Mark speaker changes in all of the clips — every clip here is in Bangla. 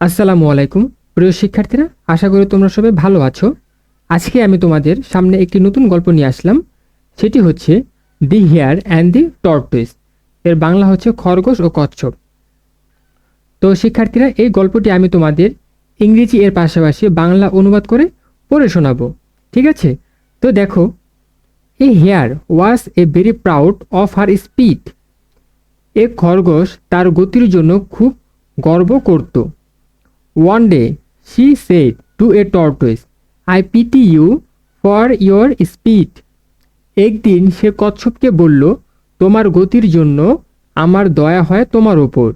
Speaker 1: আসসালামু আলাইকুম। প্রিয় শিক্ষার্থীরা, আশা করি তোমরা সবাই ভালো আছো। আজকে আমি তোমাদের সামনে একটি নতুন গল্প নিয়ে আসলাম। সেটি হচ্ছে দি হেয়ার অ্যান্ড দি টর্টোইস এর বাংলা হচ্ছে খরগোশ ও কচ্ছপ। তো শিক্ষার্থীরা, এই গল্পটি আমি তোমাদের ইংরেজি এর পাশাপাশি বাংলা অনুবাদ করে পড়ে শোনাবো। ঠিক আছে? তো দেখো, a hare was a very proud of her speed. এ খরগোশ তার গতির জন্য খুব গর্ব করত। One day she said to a tortoise I pity you for your speed একদিন সে কচ্ছপকে বলল, তোমার গতির জন্য আমার দয়া হয় তোমার ওপর।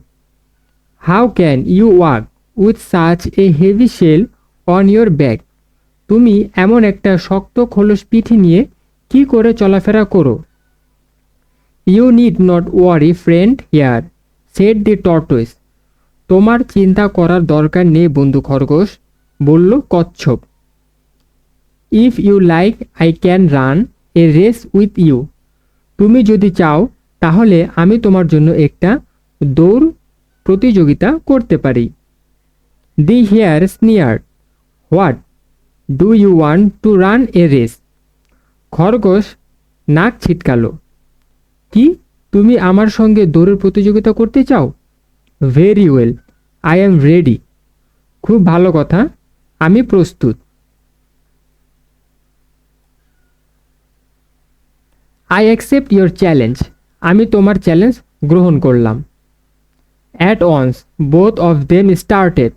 Speaker 1: How can you walk with such a heavy shell on your back তুমি এমন একটা শক্ত খোলস পিঠে নিয়ে কি করে চলাফেরা করো? You need not worry friend hare said the tortoise তোমার চিন্তা করার দরকার নেই, বন্ধু খরগোশ, বলল কচ্ছপ। If you like I can run a race with you তুমি যদি চাও, তাহলে আমি তোমার জন্য একটা দৌড় প্রতিযোগিতা করতে পারি। The hare sneered what do you want to run a race খরগোশ নাক ছিটকালো। কি? তুমি আমার সঙ্গে দৌড়ের প্রতিযোগিতা করতে চাও? Very well I am ready খুব ভালো কথা। আমি প্রস্তুত। আই অ্যাকসেপ্ট ইয়োর চ্যালেঞ্জ আমি তোমার চ্যালেঞ্জ গ্রহণ করলাম। At once both of them started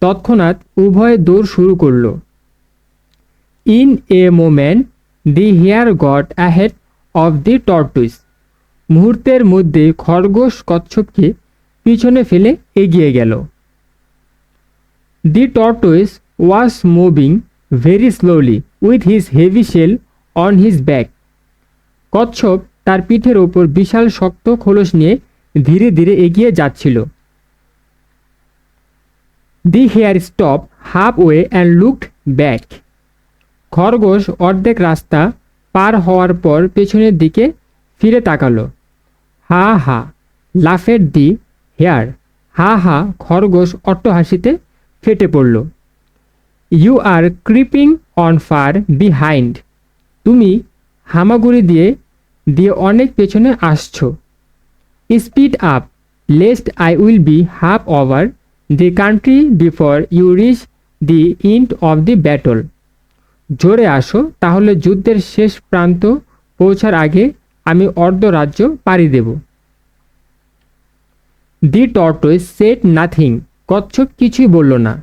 Speaker 1: তৎক্ষণাৎ উভয় দৌড় শুরু করল। In a moment the hare got ahead of the tortoise মুহূর্তের মধ্যে খরগোশ কচ্ছপকে পিছনে ফেলে এগিয়ে গেল। The tortoise was moving very slowly with his heavy shell on his back কচ্ছপ তার পিঠের ওপর বিশাল শক্ত খোলস নিয়ে ধীরে ধীরে এগিয়ে যাচ্ছিল। The hare stop halfway and looked back খরগোশ অর্ধেক রাস্তা পার হওয়ার পর পেছনের দিকে ফিরে তাকালো। হা হা, লাফের দি হেয়ার। হা হা খরগোশ অট্টহাসিতে ফেটে পড়ল। You are creeping on far behind. তুমি হামাগুড়ি দিয়ে দিয়ে অনেক পেছনে আসছো। Speed up, lest I will be half over the country before you reach the end of the battle. জোরে আসো, তাহলে যুদ্ধের শেষ প্রান্ত পৌঁছার আগে আমি অর্ধ রাজ্য পাড়ি দেব। দি টর্টোইস সেট নাথিং। কচ্ছপ কিছুই বলল না।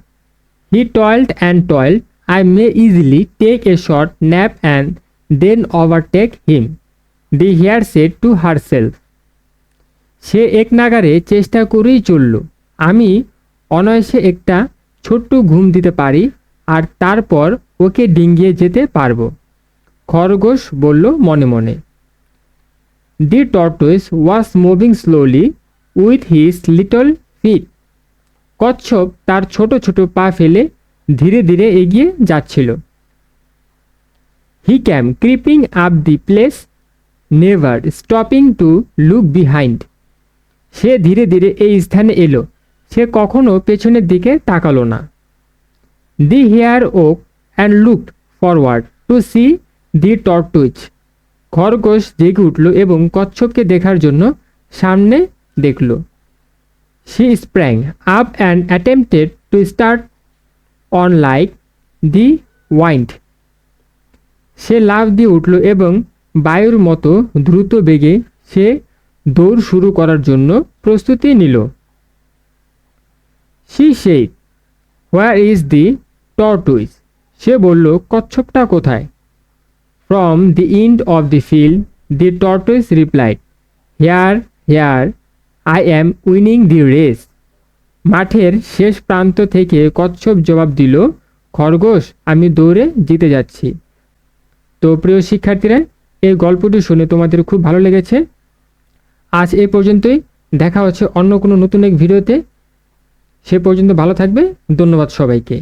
Speaker 1: He toiled and toil I may easily take a short nap and then overtake him. The hare said to herself সে এক নাগারে চেষ্টা করেই চলল। আমি অনায়াসে একটা ছোট্ট ঘুম দিতে পারি আর তারপর ওকে ডিঙ্গিয়ে যেতে পারব। খরগোশ বলল মনে মনে। The tortoise was moving slowly with his little feet. কচ্ছপ তার ছোট ছোট পা ফেলে ধীরে ধীরে এগিয়ে যাচ্ছিল। He came creeping up the place never stopping to look behind সে ধীরে ধীরে এই স্থানে এলো। সে কখনো পেছনের দিকে তাকালো না। The hare woke and look forward to see the tortoise খরগোশ জেগে উঠল এবং কচ্ছপকে দেখার জন্য সামনে দেখল। She sprang up and attempted to start on like the wind সে লাফ দিয়ে উঠল এবং বায়ুর মতো দ্রুত বেগে সে দৌড় শুরু করার জন্য প্রস্তুতি নিল। শি সেই হোয়ার ইজ দি টর্টুইস সে বলল, কচ্ছপটা কোথায়? From the end of the field the tortoise replied here here I am winning the race মাঠের শেষ প্রান্ত থেকে কচ্ছপ জবাব দিল, খরগোশ, আমি দৌড়ে জিতে যাচ্ছি। তো প্রিয় শিক্ষার্থীরা, এই গল্পটি শুনে তোমাদের খুব ভালো লেগেছে। আজ এ পর্যন্তই। দেখা হচ্ছে অন্য কোনো নতুন এক ভিডিওতে। সে পর্যন্ত ভালো থাকবে। ধন্যবাদ সবাইকে।